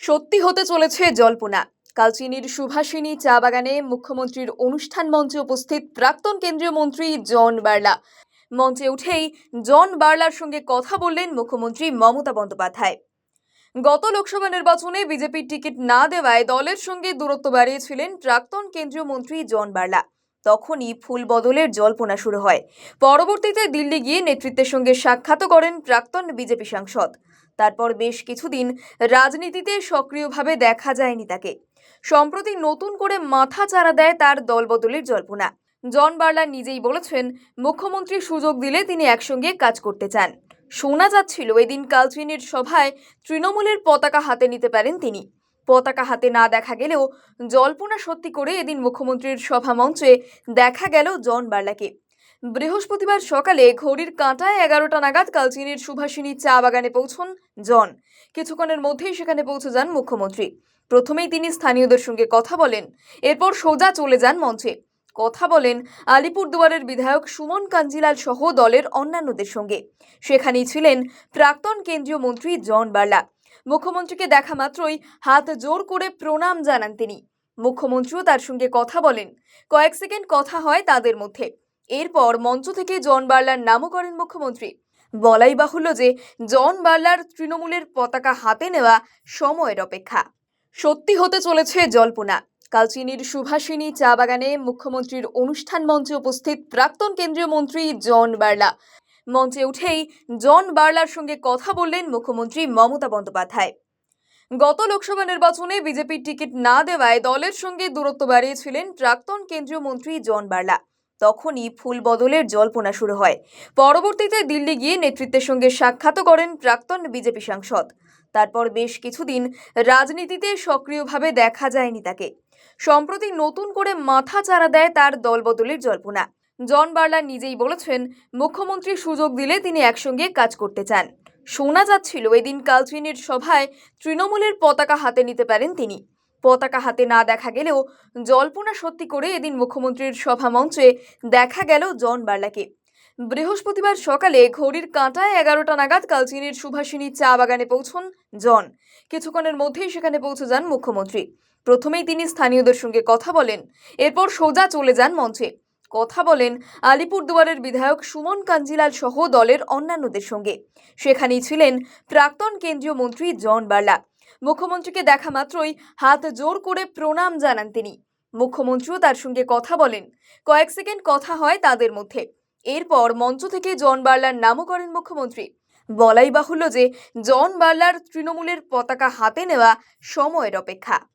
সত্যি হতে চলেছে জল্পনা। কালচিনির সুভাষিনী চা বাগানে মুখ্যমন্ত্রীর অনুষ্ঠান মঞ্চে উপস্থিত প্রাক্তন কেন্দ্রীয় মন্ত্রী জন বার্লা। মঞ্চে উঠেই জন বার্লার সঙ্গে কথা বললেন মুখ্যমন্ত্রী মমতা বন্দ্যোপাধ্যায়। গত লোকসভা নির্বাচনে বিজেপির টিকিট না দেওয়ায় দলের সঙ্গে দূরত্ব বাড়িয়েছিলেন প্রাক্তন কেন্দ্রীয় মন্ত্রী জন বার্লা। তখনই ফুল বদলের জল্পনা শুরু হয়। পরবর্তীতে দিল্লি গিয়ে নেতৃত্বের সঙ্গে সাক্ষাৎও করেন প্রাক্তন বিজেপি সাংসদ। তারপর বেশ কিছুদিন রাজনীতিতে সক্রিয়ভাবে দেখা যায়নি তাকে। সম্প্রতি নতুন করে মাথা চারা দেয় তার দলবদলের জল্পনা। জন বার্লা নিজেই বলেছেন, মুখ্যমন্ত্রী সুযোগ দিলে তিনি একসঙ্গে কাজ করতে চান। শোনা যাচ্ছিল এদিন কালচিনির সভায় তৃণমূলের পতাকা হাতে নিতে পারেন তিনি। পতাকা হাতে না দেখা গেলেও জল্পনা সত্যি করে এদিন মুখ্যমন্ত্রীর সভা মঞ্চে দেখা গেল জন বার্লাকে। বৃহস্পতিবার সকালে ঘড়ির কাঁটায় এগারোটা নাগাদ কালচিনির সুভাষিনী চা বাগানে পৌঁছন জন। কিছুক্ষণের মধ্যেই সেখানে পৌঁছে যান মুখ্যমন্ত্রী। প্রথমেই তিনি স্থানীয়দের সঙ্গে কথা বলেন। এরপর সোজা চলে যান মঞ্চে। কথা বলেন আলিপুরদুয়ারের বিধায়ক সুমন কাঞ্জিলাল সহ দলের অন্যান্যদের সঙ্গে। সেখানেই ছিলেন প্রাক্তন কেন্দ্রীয় মন্ত্রী জন বার্লা। মুখ্যমন্ত্রীকে দেখা মাত্রই হাত জোর করে প্রণাম জানান তিনি। মুখ্যমন্ত্রীও তার সঙ্গে কথা বলেন। কয়েক সেকেন্ড কথা হয় তাদের মধ্যে। এরপর মঞ্চ থেকে জন বার্লার নামও করেন মুখ্যমন্ত্রী। বলাই বাহুল্য যে, জন বার্লার তৃণমূলের পতাকা হাতে নেওয়া সময়ের অপেক্ষা। সত্যি হতে চলেছে জল্পনা। কালচিনির সুভাষিনী চা বাগানে মুখ্যমন্ত্রীর অনুষ্ঠান মঞ্চে উপস্থিত প্রাক্তন কেন্দ্রীয় মন্ত্রী জন বার্লা। মঞ্চে উঠেই জন বার্লার সঙ্গে কথা বললেন মুখ্যমন্ত্রী মমতা বন্দ্যোপাধ্যায়। গত লোকসভা নির্বাচনে বিজেপির টিকিট না দেওয়ায় দলের সঙ্গে দূরত্ব বাড়িয়েছিলেন প্রাক্তন কেন্দ্রীয় মন্ত্রী জন বার্লা। তখনই ফুল বদলের জল্পনা শুরু হয়। পরবর্তীতে দিল্লি গিয়ে নেতৃত্বের সঙ্গে সাক্ষাৎও করেন প্রাক্তন বিজেপি সাংসদ। তারপর বেশ কিছুদিন রাজনীতিতে সক্রিয়ভাবে দেখা যায়নি তাকে। সম্প্রতি নতুন করে মাথা চারা দেয় তার দলবদলের জল্পনা। জন বার্লা নিজেই বলেছেন, মুখ্যমন্ত্রী সুযোগ দিলে তিনি একসঙ্গে কাজ করতে চান। শোনা যাচ্ছিল এদিন কালচিনির সভায় তৃণমূলের পতাকা হাতে নিতে পারেন তিনি। পতাকা হাতে না দেখা গেলেও জল্পনা সত্যি করে এদিন মুখ্যমন্ত্রীর সভা মঞ্চে দেখা গেল জন বার্লাকে। বৃহস্পতিবার সকালে ঘড়ির কাঁটায় এগারোটা নাগাদ কালচিনির সুভাষিনী চা বাগানে পৌঁছন জন। কিছুক্ষণের মধ্যেই সেখানে পৌঁছে যান মুখ্যমন্ত্রী। প্রথমেই তিনি স্থানীয়দের সঙ্গে কথা বলেন, এরপর সোজা চলে যান মঞ্চে। কথা বলেন আলিপুরদুয়ারের বিধায়ক সুমন কাঞ্জিলাল সহ দলের অন্যান্যদের সঙ্গে। সেখানেই ছিলেন প্রাক্তন কেন্দ্রীয় মন্ত্রী জন বার্লা। মুখ্যমন্ত্রীকে দেখা মাত্রই হাত জোর করে প্রণাম জানান তিনি। মুখ্যমন্ত্রীও তার সঙ্গে কথা বলেন। কয়েক সেকেন্ড কথা হয় তাদের মধ্যে। এরপর মঞ্চ থেকে জন বার্লার নামও করেন মুখ্যমন্ত্রী। বলাই বাহুল্য যে জন বার্লার তৃণমূলের পতাকা হাতে নেওয়া সময়ের অপেক্ষা।